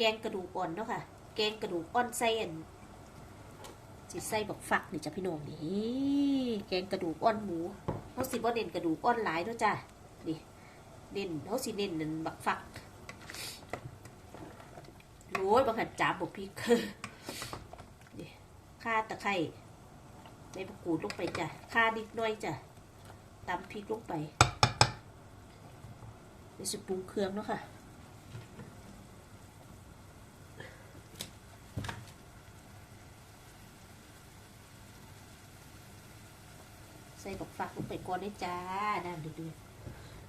แกงกระดูกอ่อนเนาะค่ะ แกงกระดูกอ่อนใส่อันสิใส่บักฟักนี่จ้ะพี่น้องนี่แกงกระดูกอ่อนหมูเขาสิบ่เด่นกระดูกอ่อนหลายเนาะจ้ะนี่เด่นเขาสิเด่นนั่นบักฟักโรยบักหันจามบกพริกนี่ข่าตะไคร้ใบมะกรูดลงไปจ้ะข่านิดหน่อยจ้ะตำพริกลงไปเดี๋ยวสิปรุงเครื่องเนาะค่ะ ใส่บักฟักลงไปก่อนได้จ้าน้ำดือด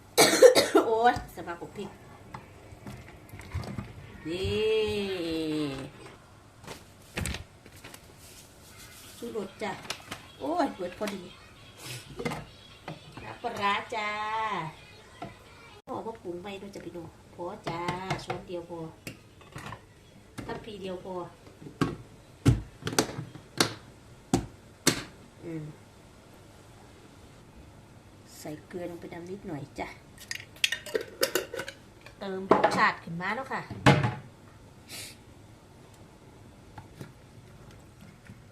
ๆโอ้ยสมาบกพริกนี่ชูรสจ้ะ โอ้ยเปิดพอดีน้ำปลาร้าจ้าพอว่าปรุงไปด้วยจะพี่น้องพอจ้าช้อนเดียวพอทัพพีเดียวพอ อืม ใส่เกลือลงไปดำนิดหน่อยจ้ะ เติมรสชาติขึ้นมาแล้วค่ะ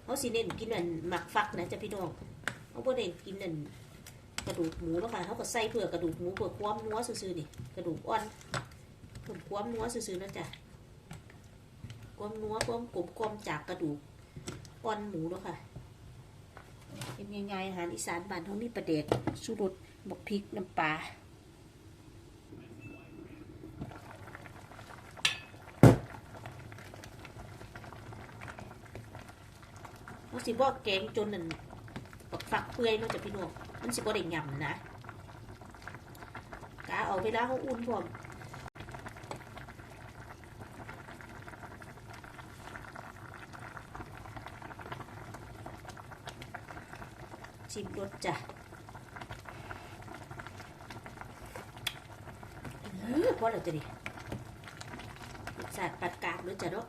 เอาสิเน้นกินนั่นหมักฟักนะจ้ะพี่น้องเอาบ่เน้นกินนั่นกระดูกหมูแล้วค่ะเขาก็ใส่เพื่อกระดูกหมูเพื่อความนัวซื่อๆนี่กระดูกอ่อนเพิ่มความนัวซื่อๆนะจ๊ะความนัวความกลมกลมจากกระดูกอ่อนหมูแล้วค่ะ เป็นยังไงอาหารอีสานบ้านท้องนี่ประเด็กสูรสบกพริกน้ำปลาเราสิบอกแกงจนนั่นบักฝักเปื่อยนาะจ้ะพี่น้องมันสิบ่ได้ยำนะกาเอาเวลาเขาอุ่นพร้อม ชิมรสจ้ะเออพอแล้วจะดิสาติปัดกลางเลยจ้ะเนาะ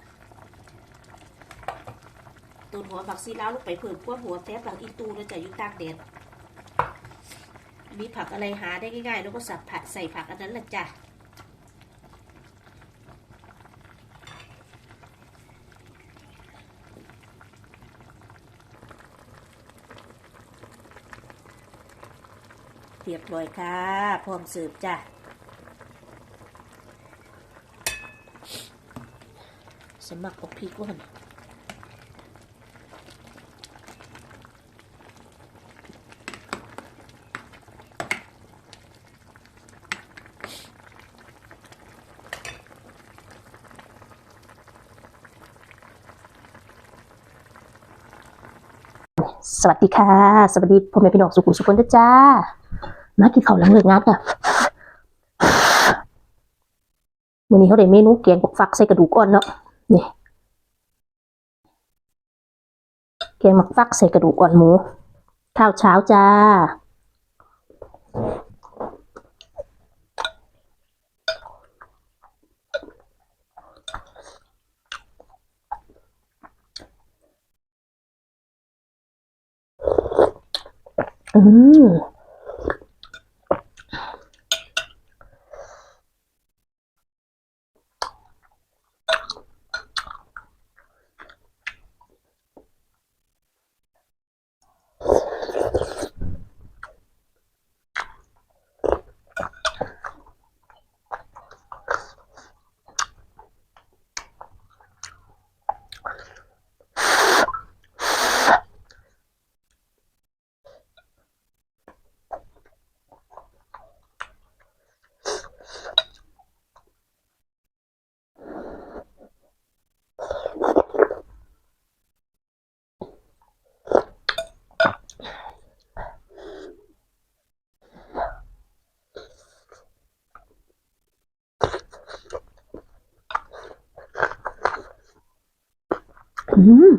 ตูนหัวผักซีลาวลงไปเพิ่มพวกหัวแฟบผักอีตูเลยจ้ะยู่ตากแดดมีผักอะไรหาได้ง่ายๆ แล้วก็สับผัดใส่ผักอันนั้นแหละจ้ะ เรียบร้อยค่ะ พร้อมเสิร์ฟจ้ะสมัครปกพริกว่านสวัสดีค่ะ สวัสดีพ่อแม่พี่น้องสุขุมสุขคนด้วยจ้า มากินข้าวหลังเลิกงานค่ะวันนี้เขาได้เมนูแกงบกฟักใส่กระดูกอ่อนเนาะนี่แกงหมักฟักใส่กระดูกอ่อนหมู ข้าวเช้าจ้า อืม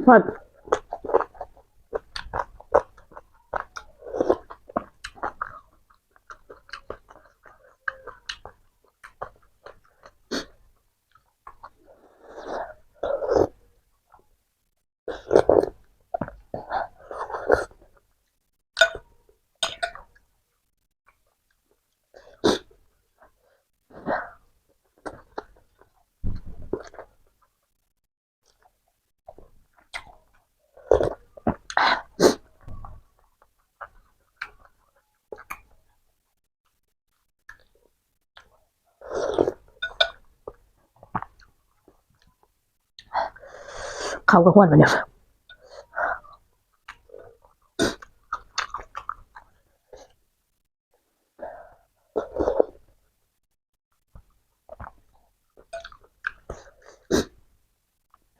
อื เขาก็ห้วนมันเนี่ย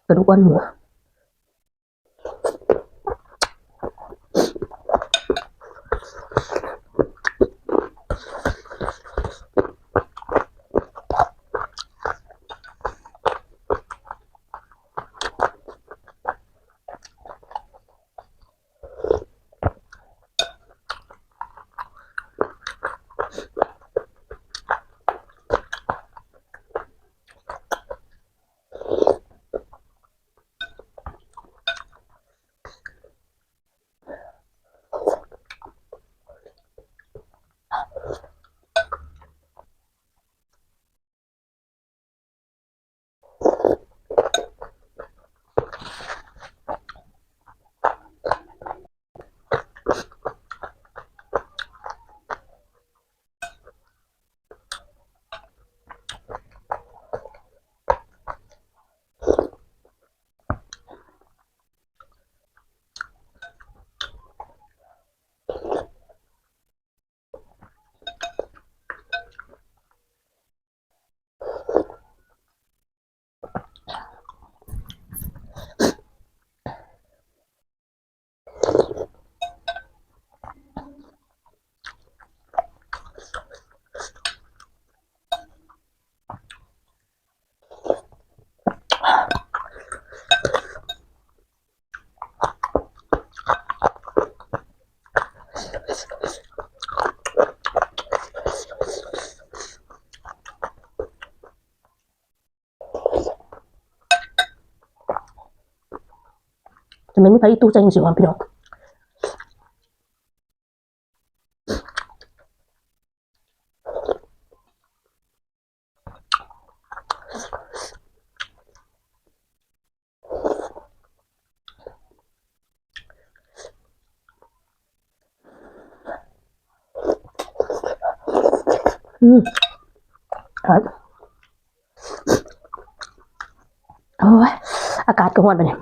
กระดูกอ่อนหมู จะไม่มีใครตู้ใจจริงๆอะพี่น้องอืมครับโอ้ยอากาศก็ห้วนไปเนี่ย